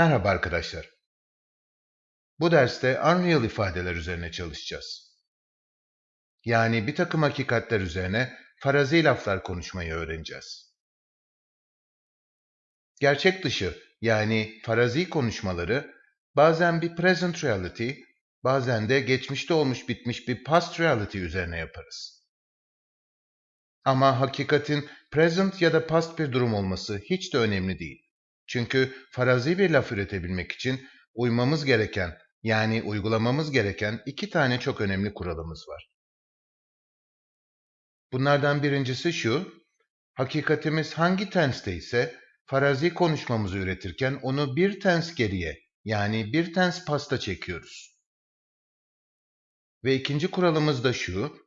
Merhaba arkadaşlar. Bu derste unreal ifadeler üzerine çalışacağız. Yani bir takım hakikatler üzerine farazi laflar konuşmayı öğreneceğiz. Gerçek dışı yani farazi konuşmaları bazen bir present reality, bazen de geçmişte olmuş bitmiş bir past reality üzerine yaparız. Ama hakikatin present ya da past bir durum olması hiç de önemli değil. Çünkü farazi bir laf üretebilmek için uymamız gereken yani uygulamamız gereken iki tane çok önemli kuralımız var. Bunlardan birincisi şu, hakikatimiz hangi tenste ise farazi konuşmamızı üretirken onu bir tens geriye yani bir tens pasta çekiyoruz. Ve ikinci kuralımız da şu,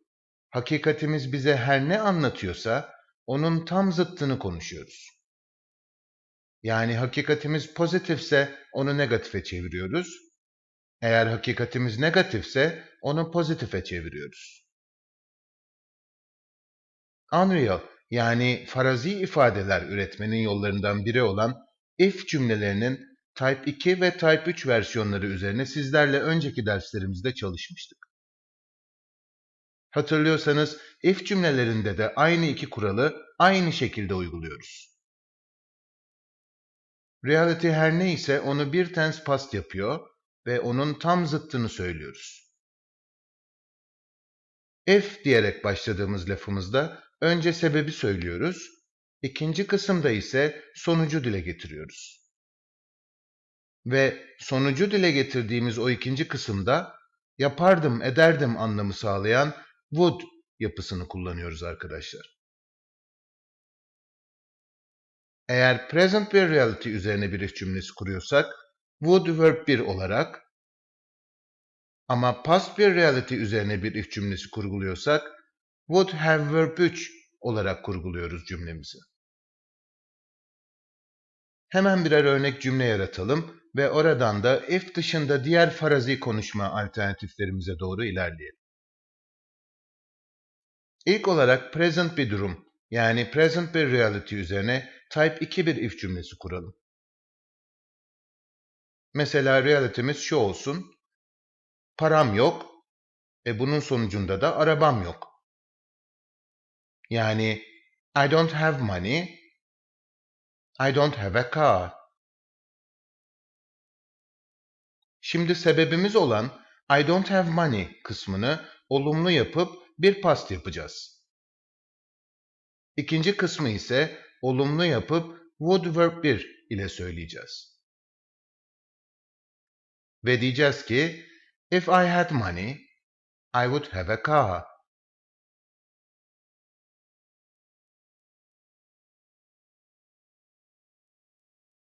hakikatimiz bize her ne anlatıyorsa onun tam zıttını konuşuyoruz. Yani hakikatimiz pozitifse onu negatife çeviriyoruz. Eğer hakikatimiz negatifse onu pozitife çeviriyoruz. Unreal yani farazi ifadeler üretmenin yollarından biri olan if cümlelerinin Type 2 ve Type 3 versiyonları üzerine sizlerle önceki derslerimizde çalışmıştık. Hatırlıyorsanız if cümlelerinde de aynı iki kuralı aynı şekilde uyguluyoruz. Reality her neyse onu bir tense past yapıyor ve onun tam zıttını söylüyoruz. If diyerek başladığımız lafımızda önce sebebi söylüyoruz, ikinci kısımda ise sonucu dile getiriyoruz. Ve sonucu dile getirdiğimiz o ikinci kısımda yapardım, ederdim anlamı sağlayan would yapısını kullanıyoruz arkadaşlar. Eğer present bir reality üzerine bir if cümlesi kuruyorsak, would verb 1 olarak ama past bir reality üzerine bir if cümlesi kurguluyorsak, would have verb 3 olarak kurguluyoruz cümlemizi. Hemen birer örnek cümle yaratalım ve oradan da if dışında diğer farazi konuşma alternatiflerimize doğru ilerleyelim. İlk olarak present bir durum, yani present bir reality üzerine type 2 bir if cümlesi kuralım. Mesela reality'miz şu olsun. Param yok. E bunun sonucunda da arabam yok. Yani I don't have money. I don't have a car. Şimdi sebebimiz olan I don't have money kısmını olumlu yapıp bir past yapacağız. İkinci kısmı ise olumlu yapıp would verb 1 ile söyleyeceğiz. Ve diyeceğiz ki If I had money, I would have a car.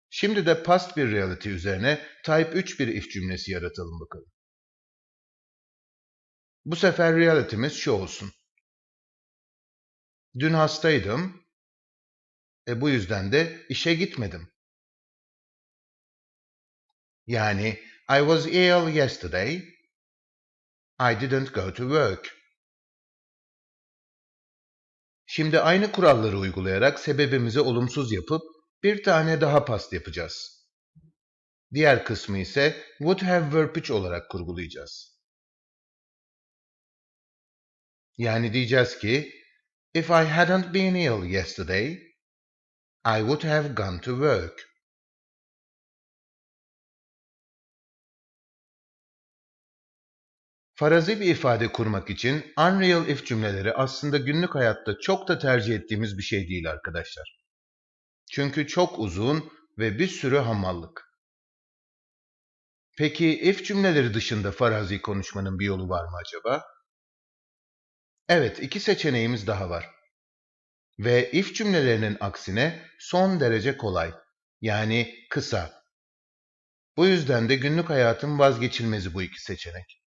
Şimdi de past bir reality üzerine type 3 bir if cümlesi yaratalım bakalım. Bu sefer reality'miz şu olsun. Dün hastaydım. E bu yüzden de işe gitmedim. Yani I was ill yesterday. I didn't go to work. Şimdi aynı kuralları uygulayarak sebebimizi olumsuz yapıp bir tane daha past yapacağız. Diğer kısmı ise would have verb 3 olarak kurgulayacağız. Yani diyeceğiz ki If I hadn't been ill yesterday, I would have gone to work. Farazi bir ifade kurmak için unreal if cümleleri aslında günlük hayatta çok da tercih ettiğimiz bir şey değil arkadaşlar. Çünkü çok uzun ve bir sürü hamallık. Peki if cümleleri dışında farazi konuşmanın bir yolu var mı acaba? Evet, iki seçeneğimiz daha var. Ve if cümlelerinin aksine son derece kolay, yani kısa. Bu yüzden de günlük hayatın vazgeçilmezi bu iki seçenek.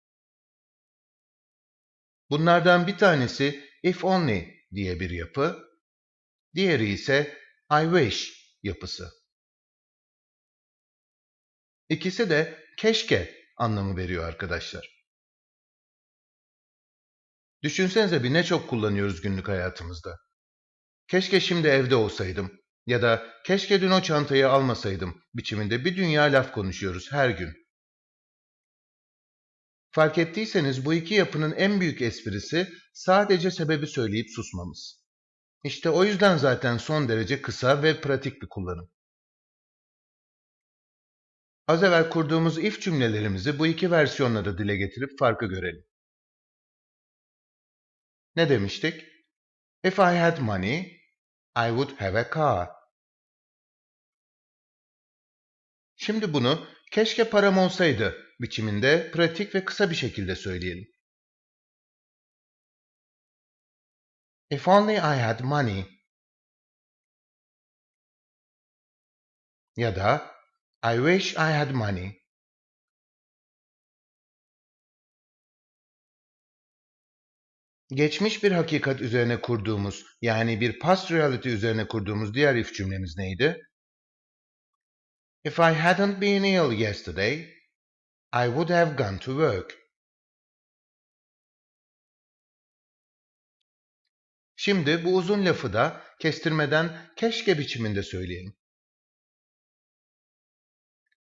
Bunlardan bir tanesi if only diye bir yapı, diğeri ise I wish yapısı. İkisi de keşke anlamı veriyor arkadaşlar. Düşünsenize bir ne çok kullanıyoruz günlük hayatımızda. Keşke şimdi evde olsaydım. Ya da keşke dün o çantayı almasaydım biçiminde bir dünya laf konuşuyoruz her gün. Fark ettiyseniz bu iki yapının en büyük esprisi sadece sebebi söyleyip susmamız. İşte o yüzden zaten son derece kısa ve pratik bir kullanım. Az evvel kurduğumuz if cümlelerimizi bu iki versiyonla da dile getirip farkı görelim. Ne demiştik? If I had money, I would have a car. Şimdi bunu keşke param olsaydı biçiminde pratik ve kısa bir şekilde söyleyelim. If only I had money. Ya da I wish I had money. Geçmiş bir hakikat üzerine kurduğumuz, yani bir past reality üzerine kurduğumuz diğer if cümlemiz neydi? If I hadn't been ill yesterday, I would have gone to work. Şimdi bu uzun lafı da kestirmeden keşke biçiminde söyleyelim.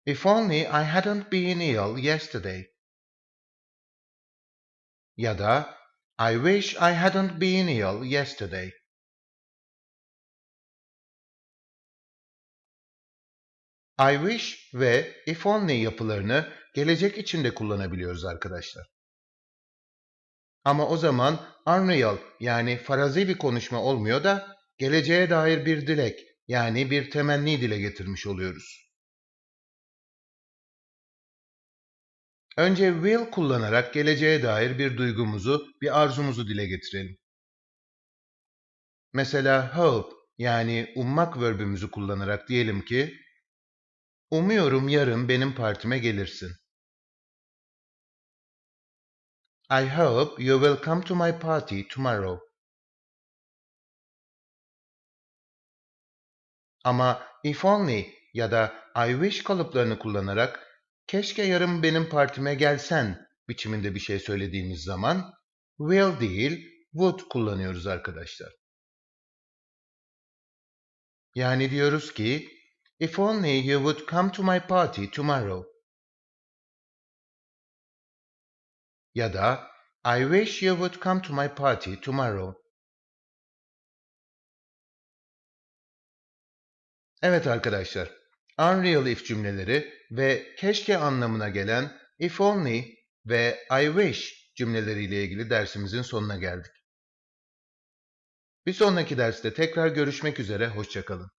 If only I hadn't been ill yesterday. Ya da I wish I hadn't been ill yesterday. I wish ve if only yapılarını gelecek içinde kullanabiliyoruz arkadaşlar. Ama o zaman unreal yani farazi bir konuşma olmuyor da geleceğe dair bir dilek yani bir temenni dile getirmiş oluyoruz. Önce will kullanarak geleceğe dair bir duygumuzu, bir arzumuzu dile getirelim. Mesela hope yani ummak verbümüzü kullanarak diyelim ki Umuyorum yarın benim partime gelirsin. I hope you will come to my party tomorrow. Ama if only ya da I wish kalıplarını kullanarak keşke yarın benim partime gelsen biçiminde bir şey söylediğimiz zaman will değil would kullanıyoruz arkadaşlar. Yani diyoruz ki if only you would come to my party tomorrow. Ya da I wish you would come to my party tomorrow. Evet arkadaşlar, unreal if cümleleri ve keşke anlamına gelen if only ve I wish cümleleriyle ilgili dersimizin sonuna geldik. Bir sonraki derste tekrar görüşmek üzere, hoşçakalın.